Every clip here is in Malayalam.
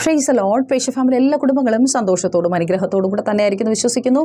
ഫ്രൈസ് ലോഡ് പേശ ഫാമിലി എല്ലാ കുടുംബങ്ങളും സന്തോഷത്തോടും അനുഗ്രഹത്തോടും കൂടെ തന്നെയായിരിക്കുന്നു വിശ്വസിക്കുന്നു.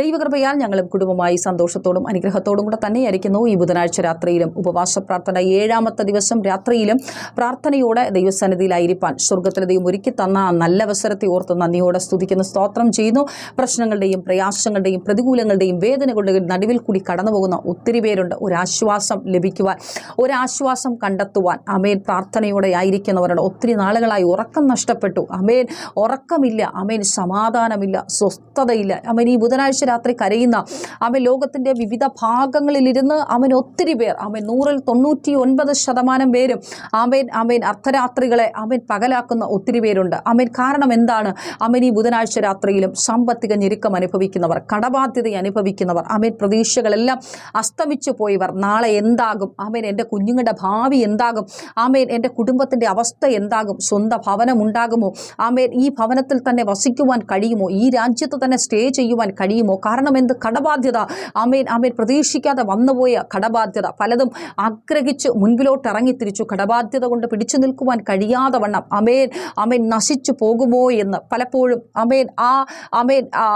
ദൈവകൃപയാൽ ഞങ്ങളും കുടുംബമായി സന്തോഷത്തോടും അനുഗ്രഹത്തോടും കൂടെ തന്നെയായിരിക്കുന്നു. ഈ ബുധനാഴ്ച രാത്രിയിലും ഉപവാസ പ്രാർത്ഥന ഏഴാമത്തെ ദിവസം രാത്രിയിലും പ്രാർത്ഥനയോടെ ദൈവസന്നിധിയിലായിരിക്കാൻ സ്വർഗത്തിലെ ദൈവം ഒരുക്കി തന്ന ആ നല്ല അവസരത്തെ ഓർത്ത് നന്ദിയോടെ സ്തുതിക്കുന്ന സ്തോത്രം ചെയ്യുന്നു. പ്രശ്നങ്ങളുടെയും പ്രയാസങ്ങളുടെയും പ്രതികൂലങ്ങളുടെയും വേദനകളുടെയും നടുവിൽ കൂടി കടന്നു പോകുന്ന ഒത്തിരി പേരുണ്ട്. ഒരാശ്വാസം ലഭിക്കുവാൻ ഒരാശ്വാസം കണ്ടെത്തുവാൻ അമേൽ പ്രാർത്ഥനയോടെ ആയിരിക്കുന്നവരുടെ ഒത്തിരി നാളുകളായി ഉറക്കം നഷ്ടപ്പെട്ടു അമേൻ. ഉറക്കമില്ല. അമേൻ. സമാധാനമില്ല. സ്വസ്ഥതയില്ല. അമേൻ. ഈ ബുധനാഴ്ച രാത്രി കരയുന്ന അമേൻ ലോകത്തിന്റെ വിവിധ ഭാഗങ്ങളിലിരുന്ന് അവൻ ഒത്തിരി പേർ അവൻ നൂറിൽ തൊണ്ണൂറ്റി ഒൻപത് ശതമാനം പേരും അമേൻ അമേൻ അർദ്ധരാത്രികളെ അവൻ പകലാക്കുന്ന ഒത്തിരി പേരുണ്ട്. അമേൻ കാരണം എന്താണ്? അമേൻ ഈ ബുധനാഴ്ച രാത്രിയിലും സാമ്പത്തിക ഞെരുക്കം അനുഭവിക്കുന്നവർ കടബാധ്യത അനുഭവിക്കുന്നവർ അമേൻ പ്രതീക്ഷകളെല്ലാം അസ്തമിച്ചു പോയവർ നാളെ എന്താകും? അമേൻ എന്റെ കുഞ്ഞുങ്ങളുടെ ഭാവി എന്താകും? അമേൻ എന്റെ കുടുംബത്തിന്റെ അവസ്ഥ എന്താകും? സ്വന്തം ഭവനം ഉണ്ടാകുമോ? ആമേൻ ഈ ഭവനത്തിൽ തന്നെ വസിക്കുവാൻ കഴിയുമോ? ഈ രാജ്യത്ത് തന്നെ സ്റ്റേ ചെയ്യുവാൻ കഴിയുമോ? കാരണം എന്ത്? കടബാധ്യത. ആമേൻ ആമേൻ. പ്രതീക്ഷിക്കാതെ വന്നുപോയ കടബാധ്യത. പലതും ആഗ്രഹിച്ച് മുൻപിലോട്ട് ഇറങ്ങിത്തിരിച്ചു. കടബാധ്യത കൊണ്ട് പിടിച്ചു നിൽക്കുവാൻ കഴിയാതെ വണ്ണം. അമേൻ അമേൻ നശിച്ചു പോകുമോ എന്ന് പലപ്പോഴും അമേൻ ആ അമേൻ ആ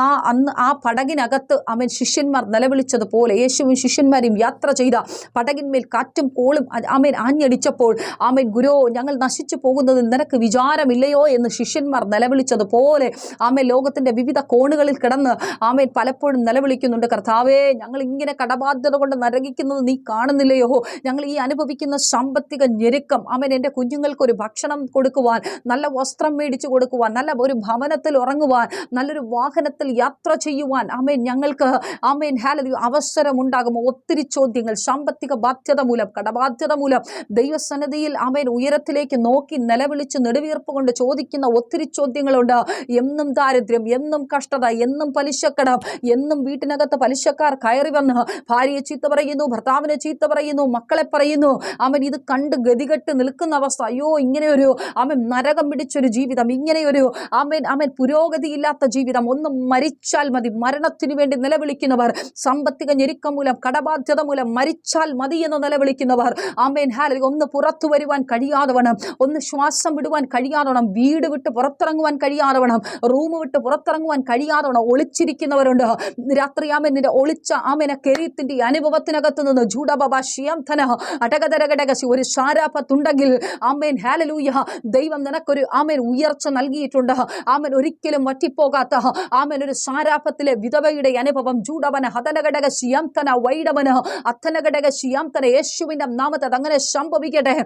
ആ- അന്ന് ആ പടകിനകത്ത് അമേൻ ശിഷ്യന്മാർ നിലവിളിച്ചതുപോലെ യേശുവും ശിഷ്യന്മാരും യാത്ര ചെയ്ത പടകിന്മേൽ കാറ്റും കോളും അമേൻ ആഞ്ഞടിച്ചപ്പോൾ ആമേൻ ഗുരോ ഞങ്ങൾ നശിച്ചു പോകുന്നത് നിനക്ക് വിചാരമില്ലയോ എന്ന് ശിഷ്യന്മാർ നിലവിളിച്ചതുപോലെ ആമേൻ ലോകത്തിന്റെ വിവിധ കോണുകളിൽ കിടന്ന് ആമേൻ പലപ്പോഴും നിലവിളിക്കുന്നുണ്ട്. കർത്താവേ ഞങ്ങൾ ഇങ്ങനെ കടബാധ്യത കൊണ്ട് നരകിക്കുന്നത് നീ കാണുന്നില്ലയോ ഞങ്ങൾ ഈ അനുഭവിക്കുന്ന സാമ്പത്തിക ഞെരുക്കം ആമേൻ എന്റെ കുഞ്ഞുങ്ങൾക്കൊരു ഭക്ഷണം കൊടുക്കുവാൻ നല്ല വസ്ത്രം മേടിച്ചു കൊടുക്കുവാൻ നല്ല ഒരു ഭവനത്തിൽ ഉറങ്ങുവാൻ നല്ലൊരു വാഹനത്തിൽ യാത്ര ചെയ്യുവാൻ ആമേൻ ഞങ്ങൾക്ക് ആമേൻ ഹാലതി അവസരമുണ്ടാകും. ഒത്തിരി ചോദ്യങ്ങൾ സാമ്പത്തിക ബാധ്യത മൂലം കടബാധ്യത മൂലം ദൈവസന്നതിയിൽ ആമേൻ ഉയരത്തിലേക്ക് നോക്കി നിലവിളിച്ച് നെടുവീർപ്പ് കൊണ്ട് ചോദിക്കുന്ന ഒത്തിരി ചോദ്യങ്ങളുണ്ട്. എന്നും ദാരിദ്ര്യം എന്നും കഷ്ടത എന്നും പലിശക്കടം എന്നും വീട്ടിനകത്ത് പലിശക്കാർ കയറി വന്ന് ഭാര്യയെ ചീത്ത പറയുന്നു ഭർത്താവിനെ ചീത്ത പറയുന്നു മക്കളെ പറയുന്നു. അവൻ ഇത് കണ്ട് ഗതികെട്ട് നിൽക്കുന്ന അവസ്ഥ. അയ്യോ ഇങ്ങനെയൊരു അവൻ നരകം പിടിച്ചൊരു ജീവിതം ഇങ്ങനെയൊരു അവൻ അവൻ പുരോഗതിയില്ലാത്ത ജീവിതം. ഒന്ന് മരിച്ചാൽ മതി. മരണത്തിനു വേണ്ടി നിലവിളിക്കുന്നവർ സാമ്പത്തിക ഞെരുക്കം മൂലം കടബാധ്യത മൂലം മരിച്ചാൽ മതി എന്ന് നിലവിളിക്കുന്നവർ. ആമേൻ. ഹാലി ഒന്ന് പുറത്തു വരുവാൻ കഴിയാതെ ഒന്ന് ശ്വാസം വിടുവാൻ കഴിയാതെ വേണം വീട് വിട്ട് പുറത്തിറങ്ങുവാൻ കഴിയാതെ വേണം റൂം വിട്ട് പുറത്തിറങ്ങുവാൻ കഴിയാതെ വേണം ഒളിച്ചിരിക്കുന്നവരുണ്ട്. രാത്രി ആമേൻ നിന്റെ ഒളിച്ച ആമന കെരീത്തിന്റെ അനുഭവത്തിനകത്ത് നിന്ന് ജൂഡബബ ഷിയാംധന അടകതരകടകശി ഒരു ശാരാപത്തുണ്ടെങ്കിൽ ആമേൻ ഹാലലൂയ ദൈവം നിനക്കൊരു ആമേൻ ഉയർച്ച നൽകിയിട്ടുണ്ട്. ആമൻ ഒരിക്കലും വറ്റിപ്പോകാത്ത ആമൻ ഒരു സാരാപത്തിലെ വിധവയുടെ അനുഭവം. ജൂഡവന ഹതനഘടക ശ്യാംതന വൈഡവന അത്തനഘടക ശ്യാംതന യേശുവിന്റെ നാമത്തെ അങ്ങനെ സംഭവിക്കട്ടെ.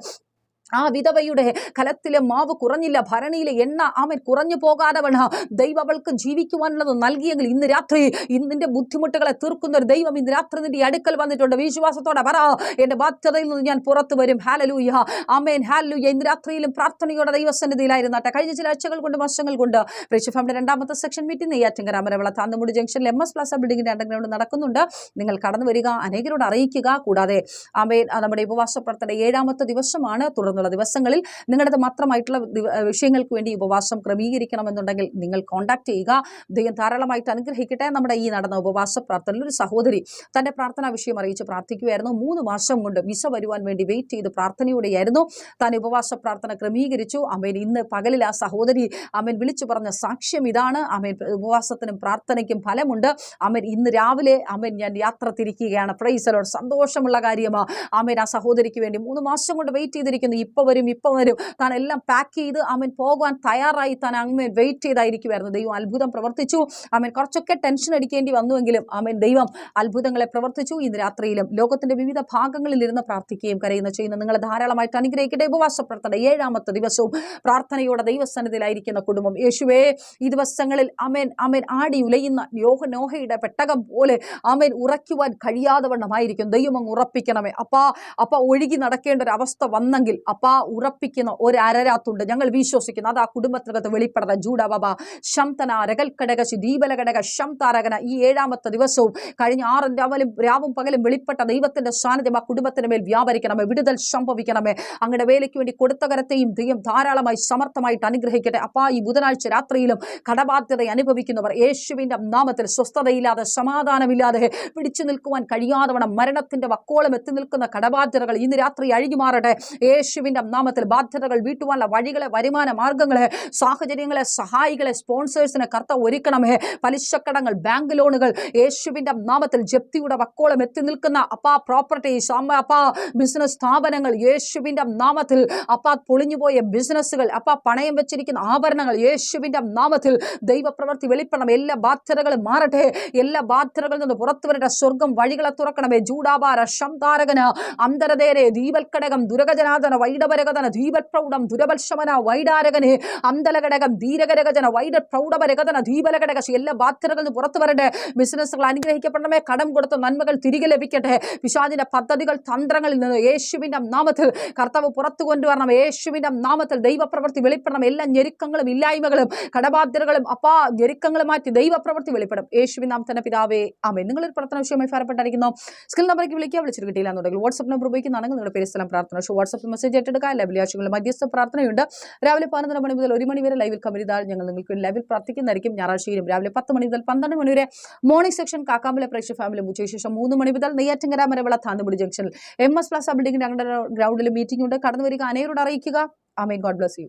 ആ വിധവയുടെ കലത്തിലെ മാവ് കുറഞ്ഞില്ല ഭരണിയിലെ എണ്ണ ആമൻ കുറഞ്ഞു പോകാതെ വേണ ദൈവം അവൾക്ക് ജീവിക്കുവാനുള്ളത് നൽകിയെങ്കിൽ ഇന്ന് രാത്രി ഇന്നിന്റെ ബുദ്ധിമുട്ടുകളെ തീർക്കുന്ന ഒരു ദൈവം ഇന്ന് രാത്രി നിന്റെ അടുക്കൽ വന്നിട്ടുണ്ട്. വിശ്വാസത്തോടെ പറ എന്റെ ബാധ്യതയിൽ നിന്ന് ഞാൻ പുറത്തു വരും. ഹാലലൂയ ആമേൻ ഹാലലൂയ ഇന്ന് രാത്രിയിലും പ്രാർത്ഥനയോടെ ദൈവസന്നിധിയിലായിരുന്നാട്ടെ. കഴിഞ്ഞ ചില ആഴ്ചകൾ കൊണ്ട് വർഷങ്ങൾ കൊണ്ട് ഫാമിന്റെ രണ്ടാമത്തെ സെക്ഷൻ മീറ്റിംഗ് നെയ്യാറ്റിങ്കര അമരവിള താന്നുമുടി ജംഗ്ഷനിൽ എം എസ് പ്ലാസ ബിൽഡിംഗിന്റെ അണ്ടർഗ്രൗണ്ട് നടക്കുന്നുണ്ട്. നിങ്ങൾ കടന്നു വരിക അനേകരോട് അറിയിക്കുക. കൂടാതെ ആമേൻ നമ്മുടെ ഉപവാസ പ്രാർത്ഥന ഏഴാമത്തെ ദിവസമാണ്. തുടർന്നുള്ള ദിവസങ്ങളിൽ നിങ്ങളുടെ മാത്രമായിട്ടുള്ള വിഷയങ്ങൾക്ക് വേണ്ടി ഉപവാസം ക്രമീകരിക്കണമെന്നുണ്ടെങ്കിൽ നിങ്ങൾ കോൺടാക്ട് ചെയ്യുക. ദൈവം ധാരാളമായിട്ട് അനുഗ്രഹിക്കട്ടെ. നമ്മുടെ ഈ നടന്ന ഉപവാസ പ്രാർത്ഥനയിൽ ഒരു സഹോദരി തന്റെ പ്രാർത്ഥനാ വിഷയം അറിയിച്ച് പ്രാർത്ഥിക്കുകയായിരുന്നു. മൂന്ന് മാസം കൊണ്ട് വിസ വരുവാൻ വേണ്ടി വെയിറ്റ് ചെയ്ത് പ്രാർത്ഥനയോടെയായിരുന്നു. താൻ ഉപവാസ പ്രാർത്ഥന ക്രമീകരിച്ചു. അമേൻ ഇന്ന് പകലിൽ ആ സഹോദരി അമേൻ വിളിച്ചു പറഞ്ഞ സാക്ഷ്യം ഇതാണ്. അമേൻ ഉപവാസത്തിനും പ്രാർത്ഥനയ്ക്കും ഫലമുണ്ട്. അമേൻ ഇന്ന് രാവിലെ അമേൻ ഞാൻ യാത്ര തിരിക്കുകയാണ്. പ്രൈസലോട് സന്തോഷമുള്ള കാര്യമാണ് അമേൻ ആ സഹോദരിക്ക് വേണ്ടി മൂന്ന് മാസം കൊണ്ട് വെയിറ്റ് ചെയ്തിരിക്കുന്നു. ഇപ്പോൾ വരും ഇപ്പോൾ വരും. താൻ എല്ലാം പാക്ക് ചെയ്ത് അവൻ പോകുവാൻ തയ്യാറായി താൻ അങ്ങ് വെയിറ്റ് ചെയ്തായിരിക്കുമായിരുന്നു. ദൈവം അത്ഭുതം പ്രവർത്തിച്ചു. അവൻ കുറച്ചൊക്കെ ടെൻഷൻ അടിക്കേണ്ടി വന്നുവെങ്കിലും അവൻ ദൈവം അത്ഭുതങ്ങളെ പ്രവർത്തിച്ചു. ഇന്ന് രാത്രിയിലും ലോകത്തിന്റെ വിവിധ ഭാഗങ്ങളിൽ ഇരുന്ന് പ്രാർത്ഥിക്കുകയും കരയുന്ന ചെയ്യുന്ന നിങ്ങളെ ധാരാളമായിട്ട് അനുഗ്രഹിക്കട്ടെ. ഉപവാസ പ്രാർത്ഥന ഏഴാമത്തെ ദിവസവും പ്രാർത്ഥനയോടെ ദൈവസന്നിധിയിലായിരിക്കുന്ന കുടുംബം. യേശുവേ ഈ ദിവസങ്ങളിൽ അമേൻ അമേൻ ആടി ഉലയുന്ന യോഹ നോഹയുടെ പെട്ടകം പോലെ അമേൻ ഉറയ്ക്കുവാൻ കഴിയാതെ വണ്ണമായിരിക്കും ദൈവം അങ്ങ് ഉറപ്പിക്കണമേ. അപ്പാ അപ്പ ഒഴുകി നടക്കേണ്ട ഒരു അവസ്ഥ വന്നെങ്കിൽ അപ്പാ ഉറപ്പിക്കുന്ന ഒരു അരരാത്തുണ്ട് ഞങ്ങൾ വിശ്വസിക്കുന്നു. അത് ആ കുടുംബത്തിനകത്ത് വെളിപ്പെടുന്ന ജൂഡബബ ശംതന രകൽക്കടകശി ദീപലഘടക ശംതാരകന ഈ ഏഴാമത്തെ ദിവസവും കഴിഞ്ഞ ആറും രാവിലും രാവും പകലും വെളിപ്പെട്ട ദൈവത്തിന്റെ സാന്നിധ്യം ആ കുടുംബത്തിന് മേൽ വ്യാപരിക്കണമേ വിടുതൽ സംഭവിക്കണമേ. അങ്ങയുടെ വേലയ്ക്ക് വേണ്ടി കൊടുത്ത കരത്തെയും ദൈവം ധാരാളമായി സമർത്ഥമായിട്ട് അനുഗ്രഹിക്കട്ടെ. അപ്പാ ഈ ബുധനാഴ്ച രാത്രിയിലും കടബാധ്യത അനുഭവിക്കുന്നവർ യേശുവിന്റെ നാമത്തിൽ സ്വസ്ഥതയില്ലാതെ സമാധാനമില്ലാതെ പിടിച്ചു നിൽക്കുവാൻ കഴിയാതെ മരണത്തിന്റെ വക്കോളം എത്തി നിൽക്കുന്ന കടബാധ്യതകൾ ഇന്ന് രാത്രി അഴിഞ്ഞു മാറട്ടെ. യേശുവിൻ യേശുവിന്റെ നാമത്തിൽ ബാധ്യതകൾ വീട്ടുവാനുള്ള വഴികളെ വരുമാന മാർഗങ്ങളെ സാഹചര്യങ്ങളെ സഹായികളെ സ്പോൺസേഴ്സിനെ കർത്ത ഒരുക്കണമേ. പലിശക്കടങ്ങൾ ബാങ്ക് ലോണുകൾ യേശുവിന്റെ നാമത്തിൽ ജപ്തിയുടെ വക്കോളം എത്തി നിൽക്കുന്ന അപ്പാ പ്രോപ്പർട്ടീസ് അപ്പാ ബിസിനസ് സ്ഥാപനങ്ങൾ യേശുവിന്റെ നാമത്തിൽ അപ്പാ പൊളിഞ്ഞുപോയ ബിസിനസ്സുകൾ അപ്പാ പണയം വെച്ചിരിക്കുന്ന ആഭരണങ്ങൾ യേശുവിന്റെ നാമത്തിൽ ദൈവപ്രവൃത്തി വെളിപ്പെടണം. എല്ലാ ബാധ്യതകളും മാറട്ടെ. എല്ലാ ബാധ്യതകളിൽ നിന്ന് പുറത്തു വരട്ടെ സ്വർഗം വഴികളെ തുറക്കണമേ. ജൂഡാപാര ശംതാരകന അന്തരതേരെ ദീപൽക്കടകം ദുരഗജനാഥന വൈഡപരകഥന പ്രൗഢം ദുരബൽശമന വൈഡാരകനെ അന്തലഘടകം ധീരകരകജന വൈഡ പ്രൗഢപരകഥന ദീപലഘടക എല്ലാ ബാധ്യതകളിൽ നിന്ന് പുറത്തു വരട്ടെ. ബിസിനസ്സുകൾ അനുഗ്രഹിക്കപ്പെടണമേ കടം കൊടുത്ത നന്മകൾ തിരികെ ലഭിക്കട്ടെ. പിശാദിന്റെ പദ്ധതികൾ തന്ത്രങ്ങളിൽ നിന്ന് യേശുവിന്റെ നാമത്തിൽ കർത്താവ് പുറത്തു കൊണ്ടുവരണം. യേശുവിന്റെ നാമത്തിൽ ദൈവപ്രവൃത്തി വെളിപ്പെടണം. എല്ലാ ഞെരുക്കങ്ങളും ഇല്ലായ്മകളും കടബാധ്യതകളും അപ്പാ ഞെരുക്കങ്ങളും മാറ്റി ദൈവപ്രവൃത്തി വെളിപ്പെടും യേശുവിൻ നാം തന്നെ പിതാവേ ആമേ നിങ്ങളൊരു പ്രാർത്ഥന വിഷയമായി ഫലപ്പെട്ടായിരിക്കുന്നു സ്കിൽ നമ്പറേക്ക് വിളിക്കുക. വിളിച്ചിട്ട് കിട്ടിയില്ല എന്നുണ്ടെങ്കിൽ വാട്സ്ആപ്പ് നമ്പർ ഉപയോഗിക്കുന്നതാണെങ്കിൽ നിങ്ങളുടെ പേര് സ്ഥലം പ്രാർത്ഥന. വാട്സ്ആപ്പ് മെസ്സേജ് ഏറ്റെടുക്കുക എല്ലാ വെള്ളിയാഴ്ചകളിൽ മധ്യസ്ഥ പ്രാർത്ഥനയുണ്ട്. രാവിലെ പതിനൊന്നര മണി മുതൽ ഒരു മണി വരെ ലൈവിൽ കമരിതാൽ ഞങ്ങൾ നിങ്ങൾക്ക് ലൈവിൽ പ്രാർത്ഥിക്കുന്നതായിരിക്കും. ഞായറാഴ്ചയിലും രാവിലെ പത്ത് മണി മുതൽ പന്ത്രണ്ട് മണി വരെ മോർണിംഗ് സെക്ഷൻ കാക്കാമ്പല പ്രേക്ഷക ഫാമിലി ഉച്ചയ്ക്ക് മൂന്ന് മണി മുതൽ നെയ്യാറ്റിങ്കര മരവിള താന്നുപടി ജംഗ്ഷനിൽ എം എസ് പ്ലസ് ബിൽഡിംഗ് ഞങ്ങളുടെ ഗ്രൗണ്ടിൽ മീറ്റിംഗ് ഉണ്ട്. കടന്നു വരിക അനേരോട് അറിയിക്കുക. Amen God bless you